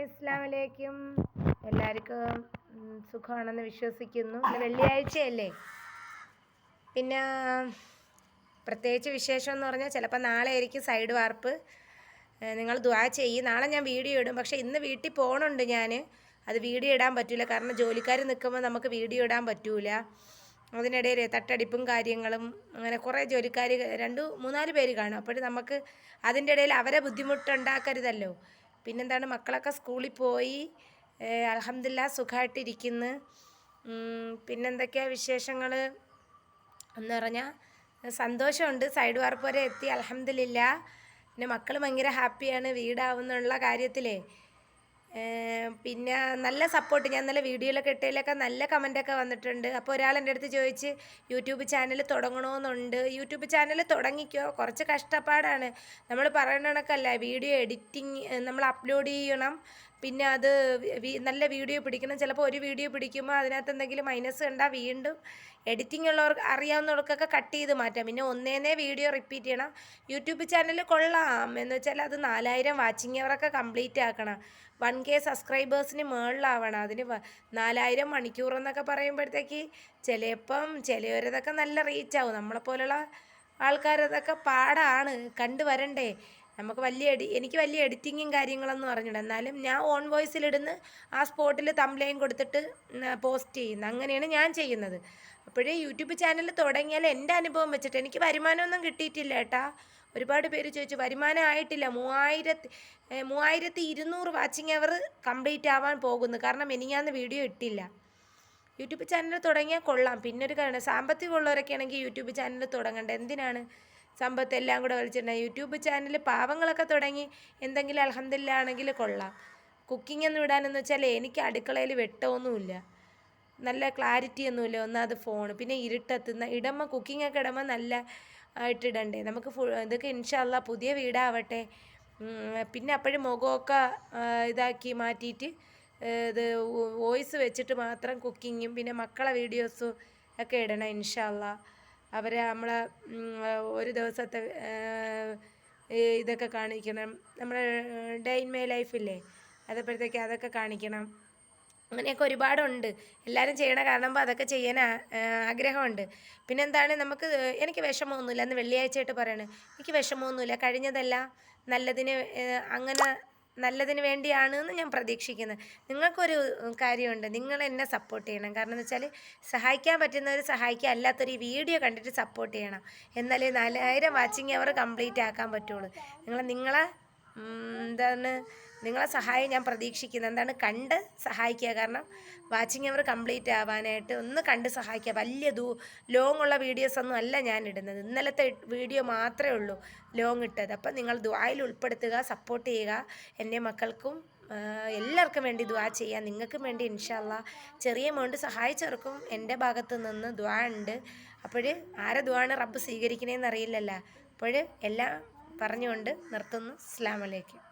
Hi എല്ലാവർക്കും സുഖമാണെന്ന് വിശ്വസിക്കുന്നു. വെള്ളിയാഴ്ചയല്ലേ? പിന്നെ പ്രത്യേകിച്ച് വിശേഷം എന്ന് പറഞ്ഞാൽ ചിലപ്പോൾ നാളെ ആയിരിക്കും സൈഡ് വാർപ്പ്. നിങ്ങൾ ദ്വാ ചെയ്യും. നാളെ ഞാൻ വീഡിയോ ഇടും. പക്ഷേ ഇന്ന് വീട്ടിൽ പോകണുണ്ട് ഞാൻ. അത് വീഡിയോ ഇടാൻ പറ്റില്ല കാരണം ജോലിക്കാർ നിൽക്കുമ്പോൾ നമുക്ക് വീഡിയോ ഇടാൻ പറ്റൂല. അതിനിടയിൽ തട്ടടിപ്പും കാര്യങ്ങളും അങ്ങനെ കുറേ ജോലിക്കാർ രണ്ട് മൂന്നാൽ പേര് കാണും. അപ്പോൾ നമുക്ക് അതിന്റെ ഇടയിൽ അവരെ ബുദ്ധിമുട്ടുണ്ടാക്കരുതല്ലോ പിന്നെന്താണ് മക്കളൊക്കെ സ്കൂളിൽ പോയി അലഹമില്ല സുഖമായിട്ടിരിക്കുന്നു പിന്നെന്തൊക്കെയാണ് വിശേഷങ്ങൾ എന്ന് പറഞ്ഞാൽ സന്തോഷമുണ്ട്. സൈഡ് വാർപ്പ് വരെ എത്തി അലഹമില്ല പിന്നെ മക്കൾ ഭയങ്കര ഹാപ്പിയാണ് വീടാവുന്നുള്ള കാര്യത്തിലേ. പിന്നെ നല്ല സപ്പോർട്ട് ഞാൻ നല്ല വീഡിയോയിലൊക്കെ ഇട്ടതിലൊക്കെ നല്ല കമന്റൊക്കെ വന്നിട്ടുണ്ട്. അപ്പോൾ ഒരാൾ എന്റെ അടുത്ത് ചോദിച്ച് യൂട്യൂബ് ചാനൽ തുടങ്ങണമെന്നുണ്ട് യൂട്യൂബ് ചാനൽ തുടങ്ങിക്കോ കുറച്ച് കഷ്ടപ്പാടാണ്. നമ്മൾ പറയണ കണക്കല്ല വീഡിയോ എഡിറ്റിങ് നമ്മൾ അപ്ലോഡ് ചെയ്യണം. പിന്നെ അത് നല്ല വീഡിയോ പിടിക്കണം. ചിലപ്പോൾ ഒരു വീഡിയോ പിടിക്കുമ്പോൾ അതിനകത്ത് എന്തെങ്കിലും മൈനസ് കണ്ടാൽ വീണ്ടും എഡിറ്റിംഗ് ഉള്ളവർക്ക് അറിയാവുന്നവർക്കൊക്കെ കട്ട് ചെയ്ത് മാറ്റാം. പിന്നെ ഒന്നേന്നേ വീഡിയോ റിപ്പീറ്റ് ചെയ്യണം. യൂട്യൂബ് ചാനൽ കൊള്ളാം. എന്ന് വെച്ചാൽ അത് നാലായിരം വാച്ചിങ് അവറൊക്കെ കംപ്ലീറ്റ് ആക്കണം. വൺ കെ സബ്സ്ക്രൈബേഴ്സിന് മുകളിലാവണം അതിന് നാലായിരം മണിക്കൂർ എന്നൊക്കെ പറയുമ്പോഴത്തേക്ക് ചിലപ്പം ചിലവരതൊക്കെ നല്ല റീച്ചാവും നമ്മളെപ്പോലുള്ള ആൾക്കാരതൊക്കെ പാടാണ്. കണ്ടു വരണ്ടേ നമുക്ക് വലിയ എഡി എനിക്ക് വലിയ എഡിറ്റിങ്ങും കാര്യങ്ങളൊന്നും അറിഞ്ഞില്ല എന്നാലും ഞാൻ ഓൺ വോയിസിലിടുന്ന് ആ സ്പോട്ടിൽ തംലയും കൊടുത്തിട്ട് പോസ്റ്റ് ചെയ്യുന്നു അങ്ങനെയാണ് ഞാൻ ചെയ്യുന്നത്. അപ്പോഴേ യൂട്യൂബ് ചാനൽ തുടങ്ങിയാൽ എന്റെ അനുഭവം വെച്ചിട്ട് എനിക്ക് വരുമാനമൊന്നും കിട്ടിയിട്ടില്ല ഏട്ടാ. ഒരുപാട് പേര് ചോദിച്ചു വരുമാനം ആയിട്ടില്ല മൂവായിരത്തി മൂവായിരത്തി ഇരുന്നൂറ് വാച്ചിങ് അവർ കംപ്ലീറ്റ് ആവാൻ പോകുന്നു. കാരണം എനിക്കാന്ന് വീഡിയോ ഇട്ടില്ല. യൂട്യൂബ് ചാനൽ തുടങ്ങിയാൽ കൊള്ളാം. പിന്നെ ഒരു കാരണം സാമ്പത്തികമുള്ളവരൊക്കെ ആണെങ്കിൽ യൂട്യൂബ് ചാനൽ തുടങ്ങേണ്ടത് എന്തിനാണ്? സമ്പത്ത് എല്ലാം കൂടെ വലിച്ചിട്ടുണ്ടായി യൂട്യൂബ് ചാനൽ പാവങ്ങളൊക്കെ തുടങ്ങി എന്തെങ്കിലും അലഹമില്ല ആണെങ്കിൽ കൊള്ളാം. കുക്കിംഗ് എന്ന് വിടാനെന്ന് വെച്ചാൽ എനിക്ക് അടുക്കളയിൽ വെട്ടമൊന്നുമില്ല. നല്ല ക്ലാരിറ്റി ഒന്നുമില്ല. ഒന്നാമത് ഫോൺ പിന്നെ ഇരുട്ടെത്തുന്ന ഇടമ്മ കുക്കിംഗ് ഒക്കെ ഇടമ്മ നല്ല ആയിട്ടിടണ്ടേ നമുക്ക് ഫുൾ ഇതൊക്കെ ഇൻഷല്ല പുതിയ വീടാവട്ടെ. പിന്നെ അപ്പോഴും മുഖമൊക്കെ ഇതാക്കി മാറ്റിയിട്ട് ഇത് വോയിസ് വെച്ചിട്ട് മാത്രം കുക്കിങ്ങും പിന്നെ മക്കളെ വീഡിയോസും ഒക്കെ ഇടണം ഇൻഷല്ല അവരെ നമ്മളെ ഒരു ദിവസത്തെ ഇതൊക്കെ കാണിക്കണം. നമ്മുടെ ഡേ ഇൻ മൈ ലൈഫില്ലേ അതപ്പോഴത്തേക്ക് അതൊക്കെ കാണിക്കണം. അങ്ങനെയൊക്കെ ഒരുപാടുണ്ട്. എല്ലാവരും ചെയ്യണ കാണുമ്പോൾ അതൊക്കെ ചെയ്യാൻ ആഗ്രഹമുണ്ട്. പിന്നെ എന്താണ് നമുക്ക് എനിക്ക് വിഷമമൊന്നുമില്ല. അന്ന് വെള്ളിയാഴ്ചയായിട്ട് പറയണേ. എനിക്ക് വിഷമമൊന്നുമില്ല. കഴിഞ്ഞതെല്ലാം. നല്ലതിന് അങ്ങനെ നല്ലതിന് വേണ്ടിയാണ് എന്ന് ഞാൻ പ്രതീക്ഷിക്കുന്നത് നിങ്ങൾക്കൊരു കാര്യമുണ്ട്. നിങ്ങൾ എന്നെ സപ്പോർട്ട് ചെയ്യണം. കാരണം എന്ന് വെച്ചാൽ സഹായിക്കാൻ പറ്റുന്നവർ സഹായിക്കുക അല്ലാത്തൊരു വീഡിയോ കണ്ടിട്ട് സപ്പോർട്ട് ചെയ്യണം. എന്നാലേ നാലായിരം വാച്ചിങ് അവർ കംപ്ലീറ്റ് ആക്കാൻ പറ്റുള്ളൂ. നിങ്ങൾ നിങ്ങളെ എന്താണ് നിങ്ങളെ സഹായം ഞാൻ പ്രതീക്ഷിക്കുന്നത് എന്താണ് കണ്ട് സഹായിക്കുക. കാരണം വാച്ചിങ് അവർ കംപ്ലീറ്റ് ആവാനായിട്ട് ഒന്ന് കണ്ട് സഹായിക്കുക. വലിയ ദൂ ലോങ് ഉള്ള വീഡിയോസ് ഒന്നും അല്ല ഞാൻ ഇടുന്നത്. ഇന്നലത്തെ വീഡിയോ മാത്രമേ ഉള്ളൂ ലോങ് ഇട്ടത്. അപ്പം നിങ്ങൾ ദ്വായിൽ ഉൾപ്പെടുത്തുക സപ്പോർട്ട് ചെയ്യുക. എന്റെ മക്കൾക്കും എല്ലാവർക്കും വേണ്ടി ദ്വാ ചെയ്യാം നിങ്ങൾക്കും വേണ്ടി ഇൻഷല്ല ചെറിയ എമൗണ്ട് സഹായിച്ചവർക്കും എന്റെ ഭാഗത്തു നിന്ന് ദ്വാ ഉണ്ട്. അപ്പോൾ ആരെ ദ്വാണ് റബ്ബ് സ്വീകരിക്കണേന്ന് അറിയില്ലല്ലോ. അപ്പോൾ എല്ലാം പറഞ്ഞുകൊണ്ട് നിർത്തുന്നു. അസ്ലാമലേക്കും